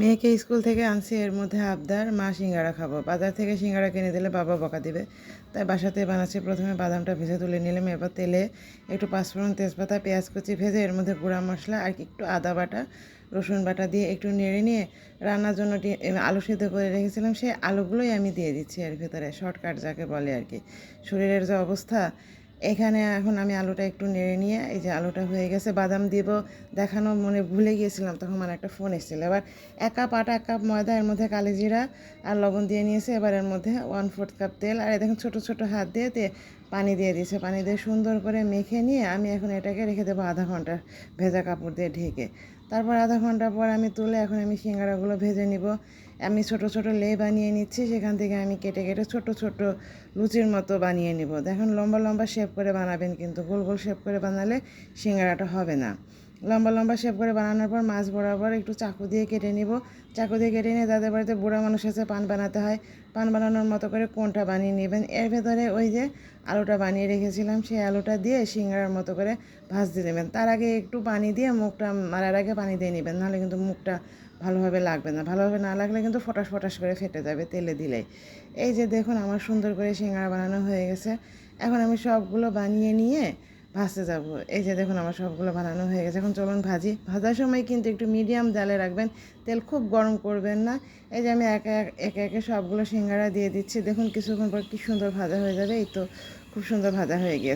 মেয়েকে স্কুল থেকে আনছি, এর মধ্যে আবদার, মা সিঙ্গারা খাব। বাজার থেকে সিঙ্গারা কিনে দিলে বাবা বকা দিবে। তাই বাসাতে বানাচ্ছি। প্রথমে বাদামটা ভেজে তুলে নিলাম। এরপর তেলে একটু পাঁচফোড়ন তেজপাতা, পেঁয়াজ কুচি ভেজে এর মধ্যে গুঁড়া মশলা আর একটু আদা বাটা, রসুন বাটা দিয়ে একটু নেড়ে নিয়ে রান্নার জন্য আলু সিদ্ধ করে রেখেছিলাম। সেই আলুগুলোই আমি দিয়ে দিচ্ছি এর ভেতরে, শর্টকাট যাকে বলে আর কি। শরীরের যে অবস্থা এখানে এখন আমি আলুটা একটু নেড়ে নিয়ে এই যে আলুটা হয়ে গেছে, বাদাম দিব। দেখানো মনে ভুলে গিয়েছিলাম, তখন আমার একটা ফোন এসেছিল। এবার এক কাপ আটা, এক কাপ ময়দা, এর মধ্যে কালি জিরা আর লবণ দিয়ে নিয়েছে। এবার এর মধ্যে ওয়ান ফোর্থ কাপ তেল আর দেখুন ছোটো ছোটো হাত দিয়ে তে- পানি দিয়ে দিয়েছে। পানি দিয়ে সুন্দর করে মেখে নিয়ে আমি এখন এটাকে রেখে দেবো আধা ঘণ্টা ভেজা কাপড় দিয়ে ঢেকে। তারপর আধা ঘণ্টা পর আমি তুলে এখন আমি সিঙ্গারাগুলো ভেজে নিব। আমি ছোট ছোট লে বানিয়ে নিচ্ছি, সেখান থেকে আমি কেটে কেটে ছোট ছোট লুচির মতো বানিয়ে নিব। দেখুন লম্বা লম্বা শেপ করে বানাবেন কিন্তু গোল গোল শেপ করে বানালে সিঙ্গারাটা হবে না। লম্বা লম্বা শেপ করে বানানোর পর মাছ বরাবর একটু চাকু দিয়ে কেটে নিব। চাকু দিয়ে কেটে নিয়ে যাদের বাড়িতে বুড়া মানুষ আছে, পান বানাতে হয়। পান বানানোর মতো করে কোনটা বানিয়ে নেবেন? এর ভেতরে ওই যে আলুটা বানিয়ে রেখেছিলাম, সেই আলুটা দিয়ে সিঙ্গারার মতো করে ভাজতে নেবেন। তার আগে একটু পানি দিয়ে মুখটা মারার আগে পানি দিয়ে নেবেন, নাহলে কিন্তু মুখটা ভালোভাবে লাগবে না। ভালোভাবে না লাগলে কিন্তু ফটাস ফটাস করে ফেটে যাবে তেলে দিলেই। এই যে দেখুন, আমার সুন্দর করে সিঙ্গারা বানানো হয়ে গেছে। এখন আমি সবগুলো বানিয়ে নিয়ে ভাজতে যাব। এই যে দেখুন আমার সবগুলো বানানো হয়ে গেছে। এখন চলুন ভাজি। ভাজার সময় কিন্তু একটু মিডিয়াম জালে রাখবেন। তেল খুব গরম করবেন না। এই যে আমি একে, এক- একে সবগুলো সিঙ্গারা দিয়ে দিচ্ছি। দেখুন কিছুক্ষণ পর কি সুন্দর ভাজা হয়ে যাবে। এই তো খুব সুন্দর ভাজা হয়ে গিয়েছে।